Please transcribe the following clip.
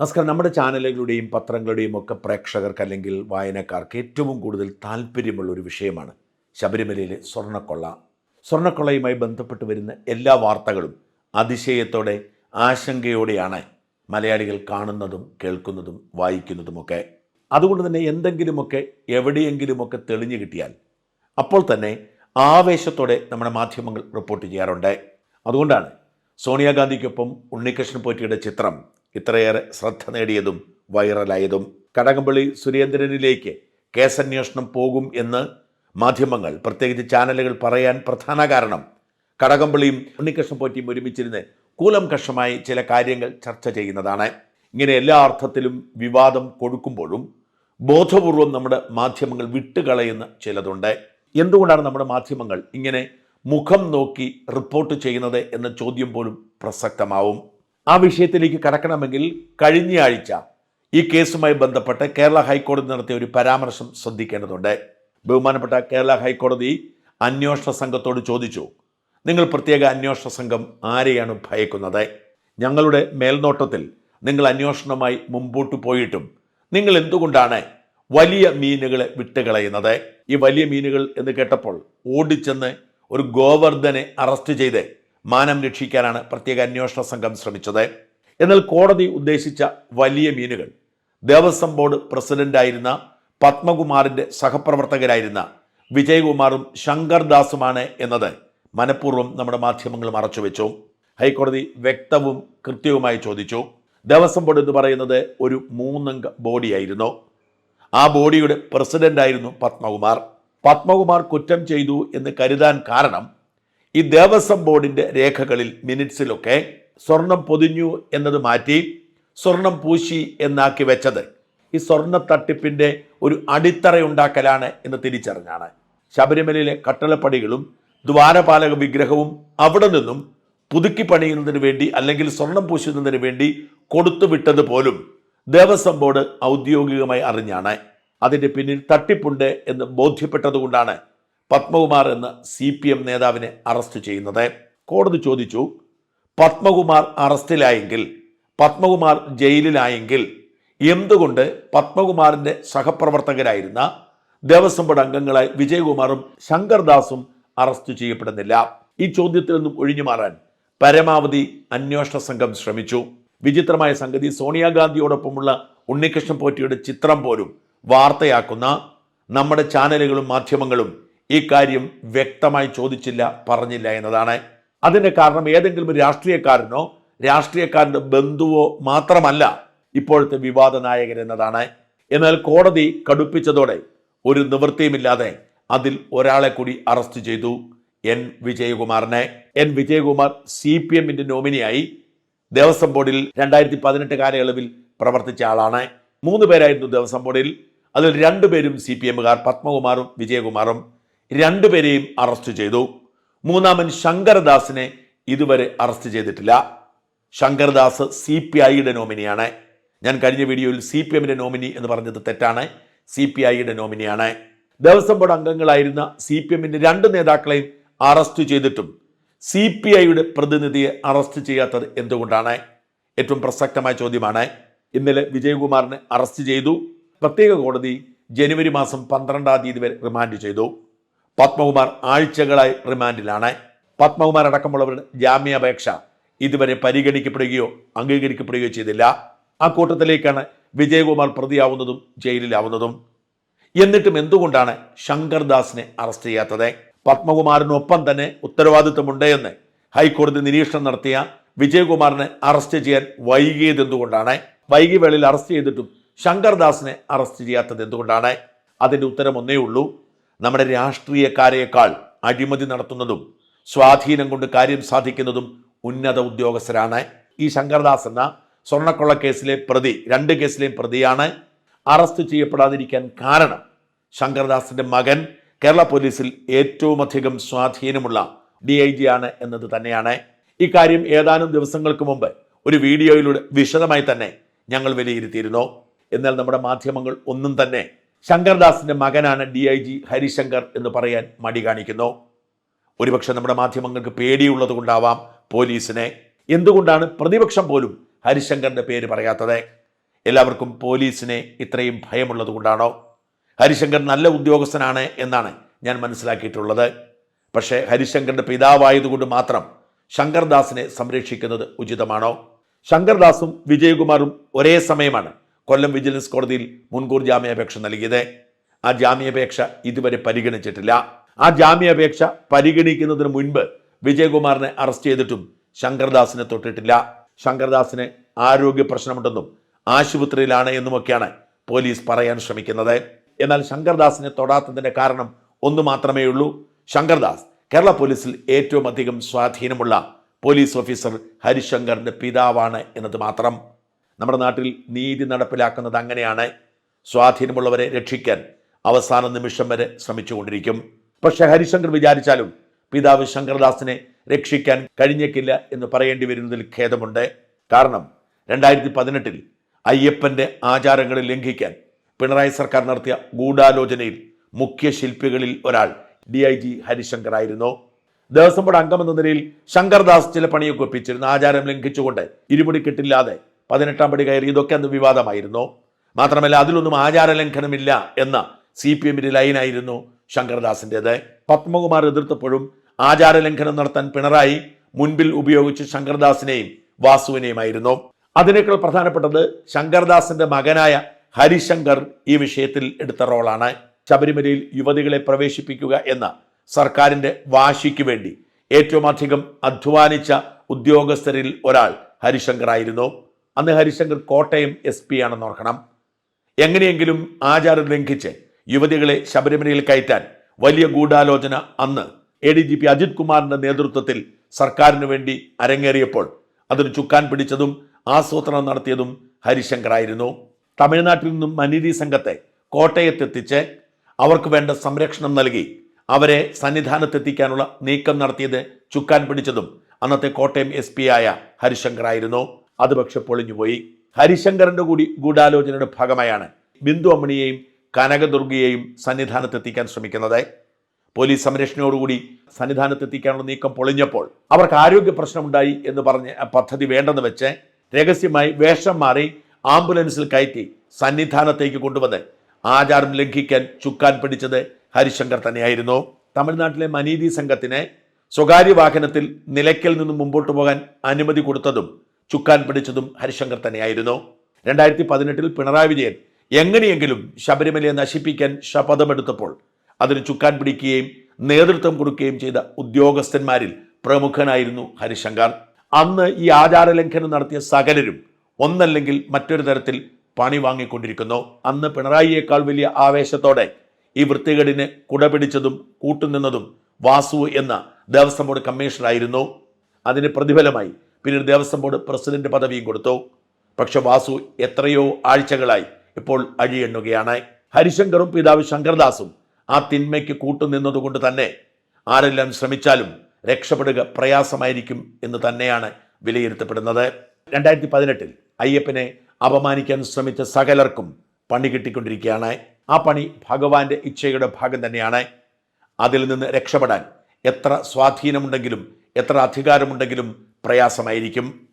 നമസ്കാരം. നമ്മുടെ ചാനലുകളുടെയും പത്രങ്ങളുടെയും ഒക്കെ പ്രേക്ഷകർക്ക് അല്ലെങ്കിൽ വായനക്കാർക്ക് ഏറ്റവും കൂടുതൽ താല്പര്യമുള്ള ഒരു വിഷയമാണ് ശബരിമലയിലെ സ്വർണക്കൊള്ള. സ്വർണക്കൊള്ളയുമായി ബന്ധപ്പെട്ട് വരുന്ന എല്ലാ വാർത്തകളും അതിശയത്തോടെ ആശങ്കയോടെയാണ് മലയാളികൾ കാണുന്നതും കേൾക്കുന്നതും വായിക്കുന്നതുമൊക്കെ. അതുകൊണ്ട് തന്നെ എന്തെങ്കിലുമൊക്കെ എവിടെയെങ്കിലുമൊക്കെ തെളിഞ്ഞു കിട്ടിയാൽ അപ്പോൾ തന്നെ ആവേശത്തോടെ നമ്മുടെ മാധ്യമങ്ങൾ റിപ്പോർട്ട് ചെയ്യാറുണ്ട്. അതുകൊണ്ടാണ് സോണിയാഗാന്ധിക്കൊപ്പം ഉണ്ണികൃഷ്ണൻ പോറ്റിയുടെ ചിത്രം ഇത്രയേറെ ശ്രദ്ധ നേടിയതും വൈറലായതും കടകംപള്ളി സുരേന്ദ്രനിലേക്ക് കേസന്വേഷണം പോകും എന്ന് മാധ്യമങ്ങൾ പ്രത്യേകിച്ച് ചാനലുകൾ പറയാൻ പ്രധാന കാരണം കടകംപള്ളിയും ഉണ്ണികൃഷ്ണൻ പോറ്റിയും ഒരുമിച്ചിരുന്ന് കൂലം കഷമായി ചില കാര്യങ്ങൾ ചർച്ച ചെയ്യുന്നതാണ്. ഇങ്ങനെ എല്ലാ അർത്ഥത്തിലും വിവാദം കൊടുക്കുമ്പോഴും ബോധപൂർവം നമ്മുടെ മാധ്യമങ്ങൾ വിട്ടുകളയുന്ന ചിലതുണ്ട്. എന്തുകൊണ്ടാണ് നമ്മുടെ മാധ്യമങ്ങൾ ഇങ്ങനെ മുഖം നോക്കി റിപ്പോർട്ട് ചെയ്യുന്നത് എന്ന ചോദ്യം പോലും പ്രസക്തമാവും? ആ വിഷയത്തിലേക്ക് കടക്കണമെങ്കിൽ കഴിഞ്ഞയാഴ്ച ഈ കേസുമായി ബന്ധപ്പെട്ട് കേരള ഹൈക്കോടതി നടത്തിയ ഒരു പരാമർശം ശ്രദ്ധിക്കേണ്ടതുണ്ട്. ബഹുമാനപ്പെട്ട കേരള ഹൈക്കോടതി അന്വേഷണ സംഘത്തോട് ചോദിച്ചു നിങ്ങൾ പ്രത്യേക അന്വേഷണ സംഘം ആരെയാണ് ഭയക്കുന്നത്? ഞങ്ങളുടെ മേൽനോട്ടത്തിൽ നിങ്ങൾ അന്വേഷണവുമായി മുമ്പോട്ട് പോയിട്ടും നിങ്ങൾ എന്തുകൊണ്ടാണ് വലിയ മീനുകളെ വിട്ടുകളയുന്നത്? ഈ വലിയ മീനുകൾ എന്ന് കേട്ടപ്പോൾ ഓടിച്ചെന്ന് ഒരു ഗോവർദ്ധനെ അറസ്റ്റ് ചെയ്ത്. മാനം രക്ഷിക്കാനാണ് പ്രത്യേക അന്വേഷണ സംഘം ശ്രമിച്ചത്. എന്നാൽ കോടതി ഉദ്ദേശിച്ച വലിയ മീനുകൾ. ദേവസ്വം ബോർഡ് പ്രസിഡന്റായിരുന്ന പത്മകുമാറിന്റെ സഹപ്രവർത്തകരായിരുന്ന വിജയകുമാറും ശങ്കർദാസുമാണ് എന്നത് മനഃപൂർവം നമ്മുടെ മാധ്യമങ്ങൾ മറച്ചുവെച്ചു. ഹൈക്കോടതി വ്യക്തവും കൃത്യവുമായി ചോദിച്ചു. ദേവസ്വം ബോർഡ് എന്ന് പറയുന്നത് ഒരു മൂന്നംഗ ബോഡിയായിരുന്നു. ആ ബോഡിയുടെ പ്രസിഡന്റായിരുന്നു പത്മകുമാർ. പത്മകുമാർ കുറ്റം ചെയ്തു എന്ന് കരുതാൻ കാരണം ഈ ദേവസ്വം ബോർഡിന്റെ രേഖകളിൽ മിനിറ്റ്സിലൊക്കെ സ്വർണം പൊതിഞ്ഞു എന്നത് മാറ്റി സ്വർണം പൂശി എന്നാക്കി വെച്ചത് ഈ സ്വർണ തട്ടിപ്പിന്റെ ഒരു അടിത്തറയുണ്ടാക്കലാണ് എന്ന് തിരിച്ചറിഞ്ഞാണ്. ശബരിമലയിലെ കട്ടളപ്പടികളും ദ്വാരപാലക വിഗ്രഹവും അവിടെ നിന്നും പുതുക്കി പണിയുന്നതിന് വേണ്ടി അല്ലെങ്കിൽ സ്വർണം പൂശുന്നതിന് വേണ്ടി കൊടുത്തുവിട്ടത് പോലും ദേവസ്വം ബോർഡ് ഔദ്യോഗികമായി അറിഞ്ഞാണ്. അതിന്റെ പിന്നിൽ തട്ടിപ്പുണ്ട് എന്ന് ബോധ്യപ്പെട്ടതുകൊണ്ടാണ് പത്മകുമാർ എന്ന സി പി എം നേതാവിനെ അറസ്റ്റ് ചെയ്യുന്നത്. കോടതി ചോദിച്ചു പത്മകുമാർ അറസ്റ്റിലായെങ്കിൽ പത്മകുമാർ ജയിലിലായെങ്കിൽ എന്തുകൊണ്ട് പത്മകുമാറിന്റെ സഹപ്രവർത്തകരായിരുന്ന ദേവസ്വം ബോർഡ് അംഗങ്ങളായ വിജയകുമാറും ശങ്കർദാസും അറസ്റ്റ് ചെയ്യപ്പെടുന്നില്ല? ഈ ചോദ്യത്തിൽ നിന്നും ഒഴിഞ്ഞു മാറാൻ പരമാവധി അന്വേഷണ സംഘം ശ്രമിച്ചു. വിചിത്രമായ സംഗതി സോണിയാഗാന്ധിയോടൊപ്പമുള്ള ഉണ്ണികൃഷ്ണൻ പോറ്റിയുടെ ചിത്രം പോലും വാർത്തയാക്കുന്ന നമ്മുടെ ചാനലുകളും മാധ്യമങ്ങളും ഈ കാര്യം വ്യക്തമായി ചോദിച്ചില്ല പറഞ്ഞില്ല എന്നതാണ്. അതിന്റെ കാരണം ഏതെങ്കിലും രാഷ്ട്രീയക്കാരനോ രാഷ്ട്രീയക്കാരന്റെ ബന്ധുവോ മാത്രമല്ല ഇപ്പോഴത്തെ വിവാദ നായകൻ എന്നതാണ്. എന്നാൽ കോടതി കടുപ്പിച്ചതോടെ ഒരു നിവൃത്തിയുമില്ലാതെ അതിൽ ഒരാളെ കൂടി അറസ്റ്റ് ചെയ്തു എൻ. വിജയകുമാറിനെ. എൻ. വിജയകുമാർ സി പി എമ്മിന്റെ നോമിനിയായി ദേവസ്വം ബോർഡിൽ രണ്ടായിരത്തി പതിനെട്ട് കാലയളവിൽ പ്രവർത്തിച്ച ആളാണ്. മൂന്ന് പേരായിരുന്നു ദേവസ്വം ബോർഡിൽ. അതിൽ രണ്ടുപേരും സി പി എമ്മുകാർ പത്മകുമാറും വിജയകുമാറും. രണ്ടുപേരെയും അറസ്റ്റ് ചെയ്തു. മൂന്നാമൻ ശങ്കർദാസിനെ ഇതുവരെ അറസ്റ്റ് ചെയ്തിട്ടില്ല. ശങ്കർദാസ് സി പി ഐയുടെ നോമിനിയാണ്. ഞാൻ കഴിഞ്ഞ വീഡിയോയിൽ സി പി എമ്മിന്റെ നോമിനി എന്ന് പറഞ്ഞത് തെറ്റാണ്. സി പി ഐയുടെ നോമിനിയാണ്. ദേവസ്വം ബോർഡ് അംഗങ്ങളായിരുന്ന സി പി എമ്മിന്റെ രണ്ട് നേതാക്കളെയും അറസ്റ്റ് ചെയ്തിട്ടും സി പി ഐയുടെ പ്രതിനിധിയെ അറസ്റ്റ് ചെയ്യാത്തത് എന്തുകൊണ്ടാണ്? ഏറ്റവും പ്രസക്തമായ ചോദ്യമാണ്. ഇന്നലെ വിജയകുമാറിനെ അറസ്റ്റ് ചെയ്തു. പ്രത്യേക കോടതി ജനുവരി മാസം പന്ത്രണ്ടാം തീയതി വരെ റിമാൻഡ് ചെയ്തു. പത്മകുമാർ ആഴ്ചകളായി റിമാൻഡിലാണ്. പത്മകുമാർ അടക്കമുള്ളവരുടെ ജാമ്യാപേക്ഷ ഇതുവരെ പരിഗണിക്കപ്പെടുകയോ അംഗീകരിക്കപ്പെടുകയോ ചെയ്തില്ല. ആ കൂട്ടത്തിലേക്കാണ് വിജയകുമാർ പ്രതിയാവുന്നതും ജയിലിലാവുന്നതും. എന്നിട്ടും എന്തുകൊണ്ടാണ് ശങ്കർദാസിനെ അറസ്റ്റ് ചെയ്യാത്തത്? പത്മകുമാറിനൊപ്പം തന്നെ ഉത്തരവാദിത്വമുണ്ട് എന്ന് ഹൈക്കോടതി നിരീക്ഷണം നടത്തിയ വിജയകുമാറിനെ അറസ്റ്റ് ചെയ്യാൻ വൈകിയത് എന്തുകൊണ്ടാണ്? വൈകി വേളയിൽ അറസ്റ്റ് ചെയ്തിട്ടും ശങ്കർദാസിനെ അറസ്റ്റ് ചെയ്യാത്തത് എന്തുകൊണ്ടാണ്? അതിന്റെ ഉത്തരം ഒന്നേ ഉള്ളൂ. നമ്മുടെ രാഷ്ട്രീയക്കാരേക്കാൾ അഴിമതി നടത്തുന്നതും സ്വാധീനം കൊണ്ട് കാര്യം സാധിക്കുന്നതും ഉന്നത ഉദ്യോഗസ്ഥരാണ് ഈ ശങ്കർദാസ് എന്ന സ്വർണക്കൊള്ള കേസിലെ പ്രതി രണ്ട് കേസിലെയും പ്രതിയാണ്. അറസ്റ്റ് ചെയ്യപ്പെടാതിരിക്കാൻ കാരണം ശങ്കർദാസിന്റെ മകൻ കേരള പോലീസിൽ ഏറ്റവും അധികം സ്വാധീനമുള്ള ഡി ഐ ജി ആണ് എന്നത് തന്നെയാണ്. ഇക്കാര്യം ഏതാനും ദിവസങ്ങൾക്ക് മുമ്പ് ഒരു വീഡിയോയിലൂടെ വിശദമായി തന്നെ ഞങ്ങൾ വിലയിരുത്തിയിരുന്നു. എന്നാൽ നമ്മുടെ മാധ്യമങ്ങൾ ഒന്നും തന്നെ ശങ്കർദാസിന്റെ മകനാണ് ഡി ഐ ജി ഹരിശങ്കർ എന്ന് പറയാൻ മടി കാണിക്കുന്നു. ഒരുപക്ഷെ നമ്മുടെ മാധ്യമങ്ങൾക്ക് പേടിയുള്ളത് കൊണ്ടാവാം പോലീസിനെ. എന്തുകൊണ്ടാണ് പ്രതിപക്ഷം പോലും ഹരിശങ്കറിന്റെ പേര് പറയാത്തത്? എല്ലാവർക്കും പോലീസിനെ ഇത്രയും ഭയമുള്ളത് കൊണ്ടാണോ? ഹരിശങ്കർ നല്ല ഉദ്യോഗസ്ഥനാണ് എന്നാണ് ഞാൻ മനസ്സിലാക്കിയിട്ടുള്ളത്. പക്ഷേ ഹരിശങ്കറിന്റെ പിതാവായതുകൊണ്ട് മാത്രം ശങ്കർദാസിനെ സംരക്ഷിക്കുന്നത് ഉചിതമാണോ? ശങ്കർദാസും വിജയകുമാറും ഒരേ സമയമാണ് കൊല്ലം വിജിലൻസ് കോടതിയിൽ മുൻകൂർ ജാമ്യാപേക്ഷ നൽകിയത്. ആ ജാമ്യാപേക്ഷ ഇതുവരെ പരിഗണിച്ചിട്ടില്ല. ആ ജാമ്യാപേക്ഷ പരിഗണിക്കുന്നതിന് മുൻപ് വിജയകുമാറിനെ അറസ്റ്റ് ചെയ്തിട്ടും ശങ്കർദാസിനെ തൊട്ടിട്ടില്ല. ശങ്കർദാസിന് ആരോഗ്യ പ്രശ്നമുണ്ടെന്നും ആശുപത്രിയിലാണ് എന്നുമൊക്കെയാണ് പോലീസ് പറയാൻ ശ്രമിക്കുന്നത്. എന്നാൽ ശങ്കർദാസിനെ തൊടാത്തതിന്റെ കാരണം ഒന്നു മാത്രമേ ഉള്ളൂ. ശങ്കർദാസ് കേരള പോലീസിൽ ഏറ്റവും അധികം സ്വാധീനമുള്ള പോലീസ് ഓഫീസർ ഹരിശങ്കറിന്റെ പിതാവാണ് എന്നത് മാത്രം. നമ്മുടെ നാട്ടിൽ നീതി നടപ്പിലാക്കുന്നത് അങ്ങനെയാണ്. സ്വാധീനമുള്ളവരെ രക്ഷിക്കാൻ അവസാന നിമിഷം വരെ ശ്രമിച്ചുകൊണ്ടിരിക്കും. പക്ഷെ ഹരിശങ്കർ വിചാരിച്ചാലും പിതാവ് ശങ്കർദാസിനെ രക്ഷിക്കാൻ കഴിഞ്ഞേക്കില്ല എന്ന് പറയേണ്ടി വരുന്നതിൽ ഖേദമുണ്ട്. കാരണം രണ്ടായിരത്തി പതിനെട്ടിൽ അയ്യപ്പന്റെ ആചാരങ്ങളെ ലംഘിക്കാൻ പിണറായി സർക്കാർ നടത്തിയ ഗൂഢാലോചനയിൽ മുഖ്യ ശില്പികളിൽ ഒരാൾ ഡി ഐ ജി ഹരിശങ്കർ ആയിരുന്നു. ദേവസ്വം ബോർഡ് അംഗമെന്ന നിലയിൽ ശങ്കർദാസ് ചില പണിയൊക്കെ ഒപ്പിച്ചിരുന്നു. ആചാരം ലംഘിച്ചുകൊണ്ട് ഇരുമുടി കെട്ടില്ലാതെ പതിനെട്ടാം പടി കയറി ഇതൊക്കെ അന്ന് വിവാദമായിരുന്നു. മാത്രമല്ല അതിലൊന്നും ആചാരലംഘനമില്ല എന്ന സി പി എമ്മിന്റെ ലൈനായിരുന്നു ശങ്കരദാസിന്റെത് പത്മകുമാർ എതിർത്തപ്പോഴും ആചാരലംഘനം നടത്താൻ പിണറായി മുൻപിൽ ഉപയോഗിച്ച് ശങ്കർദാസിനെയും വാസുവിനെയുമായിരുന്നു. അതിനേക്കാൾ പ്രധാനപ്പെട്ടത് ശങ്കർദാസിന്റെ മകനായ ഹരിശങ്കർ ഈ വിഷയത്തിൽ എടുത്ത റോളാണ്. ശബരിമലയിൽ യുവതികളെ പ്രവേശിപ്പിക്കുക എന്ന സർക്കാരിന്റെ വാശിക്ക് വേണ്ടി ഏറ്റവും അധികം അധ്വാനിച്ച ഉദ്യോഗസ്ഥരിൽ ഒരാൾ ഹരിശങ്കർ ആയിരുന്നു അന്ന് ഹരിശങ്കർ കോട്ടയം എസ് പി ആണെന്ന് ഓർക്കണം. എങ്ങനെയെങ്കിലും ആചാരം ലംഘിച്ച് യുവതികളെ ശബരിമലയിൽ കയറ്റാൻ വലിയ ഗൂഢാലോചന അന്ന് A D G P Ajith കുമാറിന്റെ നേതൃത്വത്തിൽ സർക്കാരിന് വേണ്ടി അരങ്ങേറിയപ്പോൾ അതിന് ചുക്കാൻ പിടിച്ചതും ആസൂത്രണം നടത്തിയതും ഹരിശങ്കർ ആയിരുന്നു തമിഴ്നാട്ടിൽ നിന്നും മനിതി സംഘത്തെ കോട്ടയത്തെത്തിച്ച് അവർക്ക് വേണ്ട സംരക്ഷണം നൽകി അവരെ സന്നിധാനത്തെത്തിക്കാനുള്ള നീക്കം നടത്തിയത് ചുക്കാൻ പിടിച്ചതും അന്നത്തെ കോട്ടയം എസ് ആയ ഹരിശങ്കർ ആയിരുന്നു അത് പക്ഷെ പൊളിഞ്ഞുപോയി. ഹരിശങ്കറിന്റെ കൂടി ഗൂഢാലോചനയുടെ ഭാഗമായാണ് ബിന്ദു അമ്മണിയെയും കനകദുർഗയെയും സന്നിധാനത്തെത്തിക്കാൻ ശ്രമിക്കുന്നത്. പോലീസ് സംരക്ഷണയോടുകൂടി സന്നിധാനത്തെത്തിക്കാനുള്ള നീക്കം പൊളിഞ്ഞപ്പോൾ അവർക്ക് ആരോഗ്യ പ്രശ്നമുണ്ടായി എന്ന് പറഞ്ഞ് പദ്ധതി വേണ്ടെന്ന് വെച്ച് രഹസ്യമായി വേഷം മാറി ആംബുലൻസിൽ കയറ്റി സന്നിധാനത്തേക്ക് കൊണ്ടുവന്ന് ആചാരം ലംഘിക്കാൻ ചുക്കാൻ പിടിച്ചത് ഹരിശങ്കർ തന്നെയായിരുന്നു. തമിഴ്നാട്ടിലെ മനീതി സംഘത്തിന് സ്വകാര്യ വാഹനത്തിൽ നിലയ്ക്കൽ നിന്നും മുമ്പോട്ട് പോകാൻ അനുമതി കൊടുത്തതും ചുക്കാൻ പിടിച്ചതും ഹരിശങ്കർ തന്നെയായിരുന്നു. രണ്ടായിരത്തി പതിനെട്ടിൽ പിണറായി വിജയൻ എങ്ങനെയെങ്കിലും ശബരിമലയെ നശിപ്പിക്കാൻ ശപഥമെടുത്തപ്പോൾ അതിന് ചുക്കാൻ പിടിക്കുകയും നേതൃത്വം കൊടുക്കുകയും ചെയ്ത ഉദ്യോഗസ്ഥന്മാരിൽ പ്രമുഖനായിരുന്നു ഹരിശങ്കർ. അന്ന് ഈ ആചാര ലംഘനം നടത്തിയ സകലരും ഒന്നല്ലെങ്കിൽ മറ്റൊരു തരത്തിൽ പണി വാങ്ങിക്കൊണ്ടിരിക്കുന്നു. അന്ന് പിണറായിയേക്കാൾ വലിയ ആവേശത്തോടെ ഈ വൃത്തികേടിനെ കുടപിടിച്ചതും കൂട്ടുനിന്നതും വാസു എന്ന ദേവസ്വം ബോർഡ് കമ്മീഷണറായിരുന്നു. അതിന് പ്രതിഫലമായി പിന്നീട് ദേവസ്വം ബോർഡ് പ്രസിഡന്റ് പദവിയും കൊടുത്തു. പക്ഷെ വാസു എത്രയോ ആഴ്ചകളായി ഇപ്പോൾ അഴിയെണ്ണുകയാണ്. ഹരിശങ്കറും പിതാവ് ശങ്കർദാസും ആ തിന്മയ്ക്ക് കൂട്ടുനിന്നതുകൊണ്ട് തന്നെ ആരെല്ലാം ശ്രമിച്ചാലും രക്ഷപ്പെടുക പ്രയാസമായിരിക്കും എന്ന് തന്നെയാണ് വിലയിരുത്തപ്പെടുന്നത്. രണ്ടായിരത്തി പതിനെട്ടിൽ അയ്യപ്പനെ അപമാനിക്കാൻ ശ്രമിച്ച സകലർക്കും പണി കിട്ടിക്കൊണ്ടിരിക്കുകയാണ്. ആ പണി ഭഗവാന്റെ ഇച്ഛയുടെ ഭാഗം തന്നെയാണ്. അതിൽ നിന്ന് രക്ഷപ്പെടാൻ എത്ര സ്വാധീനമുണ്ടെങ്കിലും എത്ര അധികാരമുണ്ടെങ്കിലും പ്രയാസമായിരിക്കും.